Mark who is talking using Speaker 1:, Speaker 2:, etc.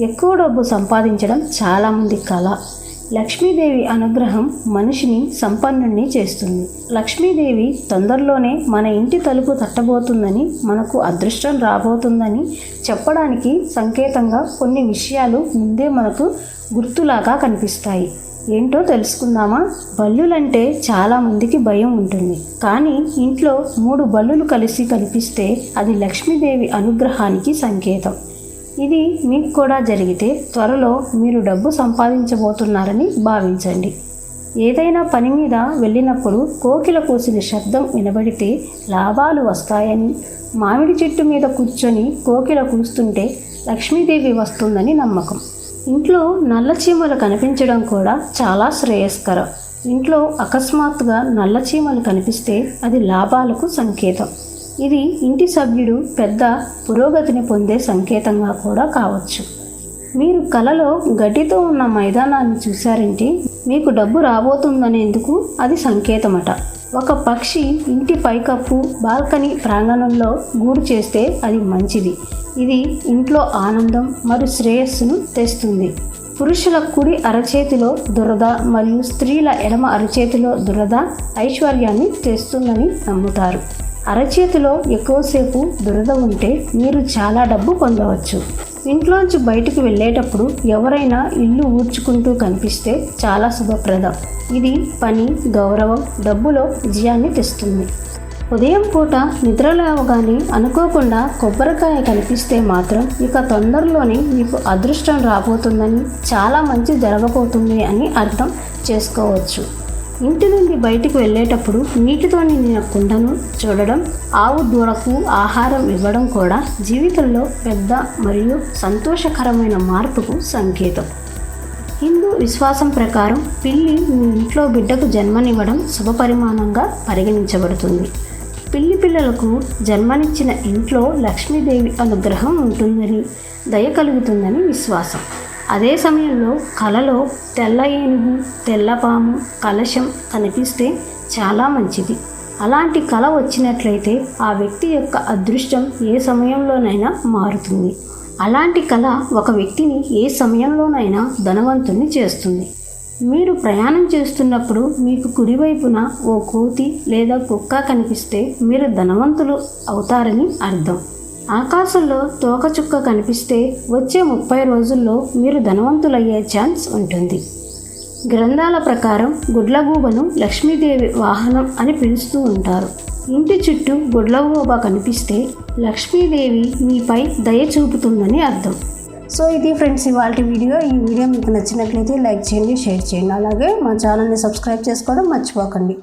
Speaker 1: ఎక్కువ డబ్బు సంపాదించడం చాలామంది కళ. లక్ష్మీదేవి అనుగ్రహం మనిషిని సంపన్నుణ్ణి చేస్తుంది. లక్ష్మీదేవి తొందరలోనే మన ఇంటి తలుపు తట్టబోతుందని మనకు అదృష్టం రాబోతుందని చెప్పడానికి సంకేతంగా కొన్ని విషయాలు ముందే మనకు గుర్తులాగా కనిపిస్తాయి. ఏంటో తెలుసుకుందామా? బల్లులంటే చాలామందికి భయం ఉంటుంది. కానీ ఇంట్లో మూడు బల్లులు కలిసి కనిపిస్తే అది లక్ష్మీదేవి అనుగ్రహానికి సంకేతం. ఇది మీకు కూడా జరిగితే త్వరలో మీరు డబ్బు సంపాదించబోతున్నారని భావించండి. ఏదైనా పని మీద వెళ్ళినప్పుడు కోకిల కూసిన శబ్దం వినబడితే లాభాలు వస్తాయని మామిడి చెట్టు మీద కూర్చొని కోకిల కూస్తుంటే లక్ష్మీదేవి వస్తుందని నమ్మకం. ఇంట్లో నల్ల చీమలు కనిపించడం కూడా చాలా శ్రేయస్కరం. ఇంట్లో అకస్మాత్తుగా నల్ల చీమలు కనిపిస్తే అది లాభాలకు సంకేతం. ఇది ఇంటి సభ్యుడు పెద్ద పురోగతిని పొందే సంకేతంగా కూడా కావచ్చు. మీరు కలలో గడ్డితో ఉన్న మైదానాన్ని చూశారంటే మీకు డబ్బు రాబోతుందనేందుకు అది సంకేతమట. ఒక పక్షి ఇంటి పైకప్పు బాల్కనీ ప్రాంగణంలో గూడు చేస్తే అది మంచిది. ఇది ఇంట్లో ఆనందం మరియు శ్రేయస్సును తెస్తుంది. పురుషుల కుడి అరచేతిలో దురద మరియు స్త్రీల ఎడమ అరచేతిలో దురద ఐశ్వర్యాన్ని తెస్తుందని నమ్ముతారు. అరచేతిలో ఎక్కువసేపు దురద ఉంటే మీరు చాలా డబ్బు పొందవచ్చు. ఇంట్లోంచి బయటకు వెళ్ళేటప్పుడు ఎవరైనా ఇల్లు ఊడ్చుకుంటూ కనిపిస్తే చాలా శుభప్రదం. ఇది పని గౌరవం డబ్బులో విజయాన్ని తెస్తుంది. ఉదయం పూట నిద్ర లేవగానే అనుకోకుండా కొబ్బరికాయ కనిపిస్తే మాత్రం ఇక తొందరలోనే మీకు అదృష్టం రాబోతుందని చాలా మంచి జరగబోతుంది అని అర్థం చేసుకోవచ్చు. ఇంటి నుండి బయటికి వెళ్ళేటప్పుడు నీటితో నిండిన కుండను చూడడం ఆవు దూడకు ఆహారం ఇవ్వడం కూడా జీవితంలో పెద్ద మరియు సంతోషకరమైన మార్పుకు సంకేతం. హిందూ విశ్వాసం ప్రకారం పిల్లి మీ ఇంట్లో బిడ్డకు జన్మనివ్వడం శుభపరిమాణంగా పరిగణించబడుతుంది. పిల్లి పిల్లలకు జన్మనిచ్చిన ఇంట్లో లక్ష్మీదేవి అనుగ్రహం ఉంటుందని దయ కలుగుతుందని విశ్వాసం. అదే సమయంలో కలలో తెల్ల ఏనుగు తెల్లపాము కలశం కనిపిస్తే చాలా మంచిది. అలాంటి కళ వచ్చినట్లయితే ఆ వ్యక్తి యొక్క అదృష్టం ఏ సమయంలోనైనా మారుతుంది. అలాంటి కళ ఒక వ్యక్తిని ఏ సమయంలోనైనా ధనవంతుని చేస్తుంది. మీరు ప్రయాణం చేస్తున్నప్పుడు మీకు కుడివైపున ఓ కోతి లేదా కుక్క కనిపిస్తే మీరు ధనవంతులు అవుతారని అర్థం. ఆకాశంలో తోకచుక్క కనిపిస్తే వచ్చే ముప్పై రోజుల్లో మీరు ధనవంతులయ్యే ఛాన్స్ ఉంటుంది. గ్రంథాల ప్రకారం గుడ్లగూబను లక్ష్మీదేవి వాహనం అని పిలుస్తూ ఉంటారు. ఇంటి చుట్టూ గుడ్లగూబ కనిపిస్తే లక్ష్మీదేవి మీపై దయ చూపుతుందని అర్థం. సో ఇది ఫ్రెండ్స్ ఇవాళ వీడియో. ఈ వీడియో మీకు నచ్చినట్లయితే లైక్ చేయండి షేర్ చేయండి. అలాగే మా ఛానల్ని సబ్స్క్రైబ్ చేసుకోవడం మర్చిపోకండి.